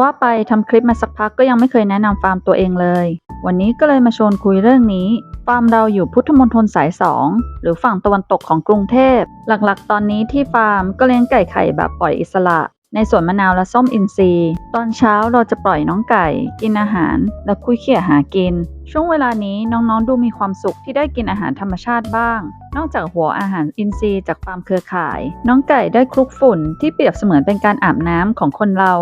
ว่าไปทำคลิปมาสักพักก็ยังไม่เคยแนะนำฟาร์มตัวเองเลย วันนี้ก็เลยมาชวนคุยเรื่องนี้ ฟาร์มเราอยู่พุทธมณฑลสาย 2 หรือฝั่งตะวันตกของกรุงเทพ หลักๆ ตอนนี้ที่ฟาร์มก็เลี้ยงไก่ไข่แบบปล่อยอิสระ ในสวนมะนาวและส้มอินทรีย์ ตอนเช้าเราจะปล่อยน้องไก่ กินอาหาร และคุยเขี่ยหากิน ช่วงเวลานี้น้องๆดูมีความสุขที่ได้กินอาหารธรรมชาติบ้าง นอกจากหัวอาหารอินทรีย์จากฟาร์มเครือข่าย น้องไก่ได้คลุกฝุ่นที่เปรียบเสมือนเป็นการอาบน้ำของคนเรา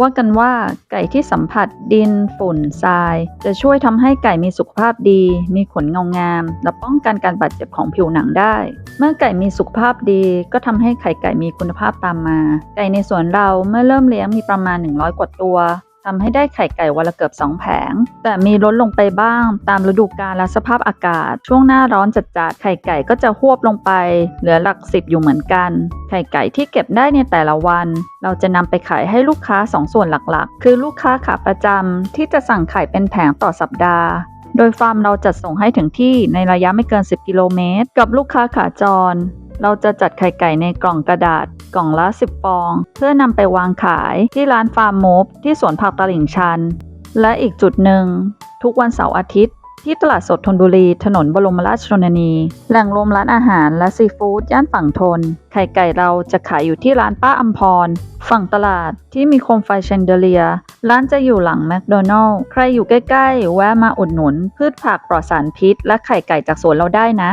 ว่ากันว่าไก่ที่สัมผัสดิน ฝุ่นทราย จะช่วยทำให้ไก่มีสุขภาพดี มีขนเงางาม และป้องกันการบาดเจ็บของผิวหนังได้ เมื่อไก่มีสุขภาพดี ก็ทำให้ไข่ไก่มีคุณภาพตามมา ไก่ในสวนเราเมื่อเริ่มเลี้ยงมีประมาณ 100 กว่าตัว ทำให้ได้ไข่ไก่วันละเกือบ2แผง แต่มีลดลงไปบ้าง ตามฤดูกาลและสภาพอากาศ ช่วงหน้าร้อนจัดๆ ไข่ไก่ก็จะหวบลงไป เหลือหลักสิบอยู่เหมือนกัน ไข่ไก่ที่เก็บได้ในแต่ละวัน เราจะนำไปขายให้ลูกค้า 2 ส่วนหลักๆ คือลูกค้าขาประจำที่จะสั่งไข่เป็นแผงต่อสัปดาห์โดยฟาร์มเราจัดส่งให้ถึงที่ในระยะไม่เกิน 10 กิโลเมตร กับลูกค้าขาจร เราจะจัดไข่ไก่ในกล่องกระดาษกล่องละ 10 ฟอง เพื่อนำไปวางขายที่ร้านฟาร์มมูฟที่สวนผักตลิ่งชัน และอีกจุดหนึ่ง ทุกวันเสาร์อาทิตย์ ที่ตลาดสดธนบุรี ถนนบรมราชชนนี แหล่งรวมร้านอาหารและซีฟู้ดย่านฝั่งทน ไข่ไก่เราจะขายอยู่ที่ร้านป้าอัมพร ฝั่งตลาดที่มีโคมไฟแชนเดเลีย ร้านจะอยู่หลังแมคโดนัลล์ใครอยู่ใกล้ๆ แวะมาอุดหนุน พืชผักปลอดสารพิษ และไข่ไก่จากสวนเราได้นะ